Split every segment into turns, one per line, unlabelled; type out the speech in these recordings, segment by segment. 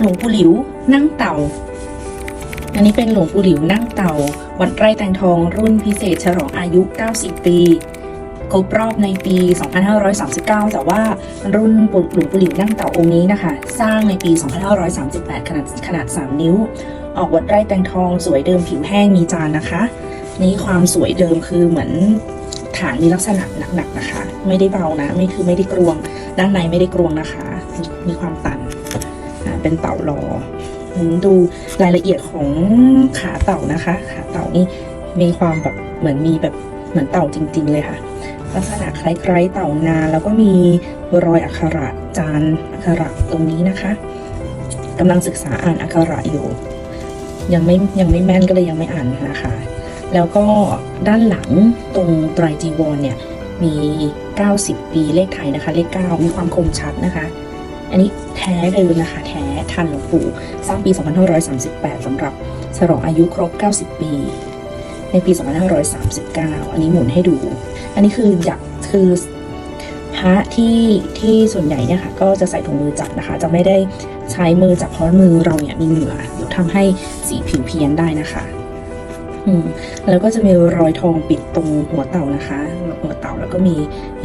หลวงปู่หลิวนั่งเต่า อันนี้เป็นหลวงปู่หลิวนั่งเต่า วัดไร่แตงทองรุ่นพิเศษฉลองอายุ 90 ปีครบรอบในปี 2539 แต่ว่ารุ่นหลวงปู่หลิวนั่งเต่าองค์นี้นะคะ สร้างในปี 2538 ขนาดขนาด 3 นิ้ว ออกวัดไร่แตงทองสวยเดิมผิวแห้งมีจานนะคะ นี่ความสวยเดิมคือเหมือนฐานมีลักษณะหนักๆนะคะ ไม่ได้เบานะ ไม่คือไม่ได้กรวง ด้านในไม่ได้กรวงนะคะ มีความตัน อ่าเป็นเต่าหลอดูรายละเอียดของขาเต่านะคะ ขาเต่านี่มีความแบบเหมือนมีแบบเหมือนเต่าจริง ๆ เลยค่ะ ลักษณะคล้ายๆเต่านาแล้วก็มีรอยอักขระจานอักขระตรงนี้นะคะกำลังศึกษาอ่านอักขระอยู่ ยังไม่ยังไม่แม่นก็เลยยังไม่อ่านนะคะ แล้วก็ด้านหลังตรงไตรจีวรเนี่ยมี 90 ปีเลขไทยนะคะ เลข 9 มีความคมชัดนะคะ อันนี้แท้เดิมนะคะ แท้ทันหลวงปู่สร้างปี 2538สำหรับฉลองอายุครบ 90 ปี ในปี 2539 อันนี้หมุนให้ดู อันนี้คืออยากคือพระที่ที่ส่วนใหญ่เนี่ยค่ะ ก็จะใส่ถุงมือจับนะคะ จะไม่ได้ใช้มือจับเพราะมือเราเนี่ยมีเหงื่อเดี๋ยวทำให้สีผิวเพี้ยนได้นะคะ แล้วก็จะมีรอยทองปิดตรงหัวเต่านะคะ หัวเต่าแล้วก็มี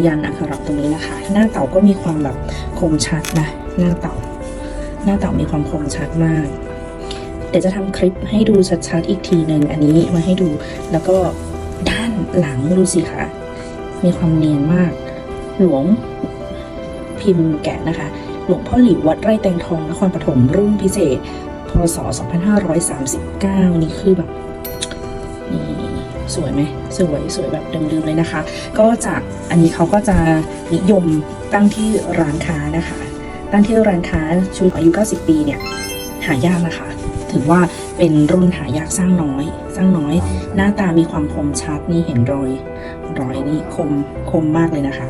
ยันอักขระตรงนี้นะคะ หน้าเต่าก็มีความแบบคมชัดนะหน้าเต่า หน้าเต่ามีความคมชัดมาก เดี๋ยวจะทำคลิปให้ดูชัดๆอีกทีหนึ่งอันนี้มาให้ดูแล้วก็ด้านหลังดูสิคะมีความเนียนมาก หลวงพิมพ์แกะนะคะ หลวงพ่อหลิววัดไร่แตงทองนครปฐมรุ่นพิเศษพศ2539 นี่คือแบบ สวยไหมสวยสวยแบบเดิมๆเลยนะคะ ก็จากอันนี้เขาก็จะนิยมตั้งที่ร้านค้านะคะ ตั้งที่ร้านค้าชุดอายุ 90 ปีเนี่ยหายากนะคะ ถือว่าเป็นรุ่นหายากสร้างน้อย สร้างน้อย หน้าตามีความคมชัดนี่เห็นรอย รอยนี่คมคมมากเลยนะคะ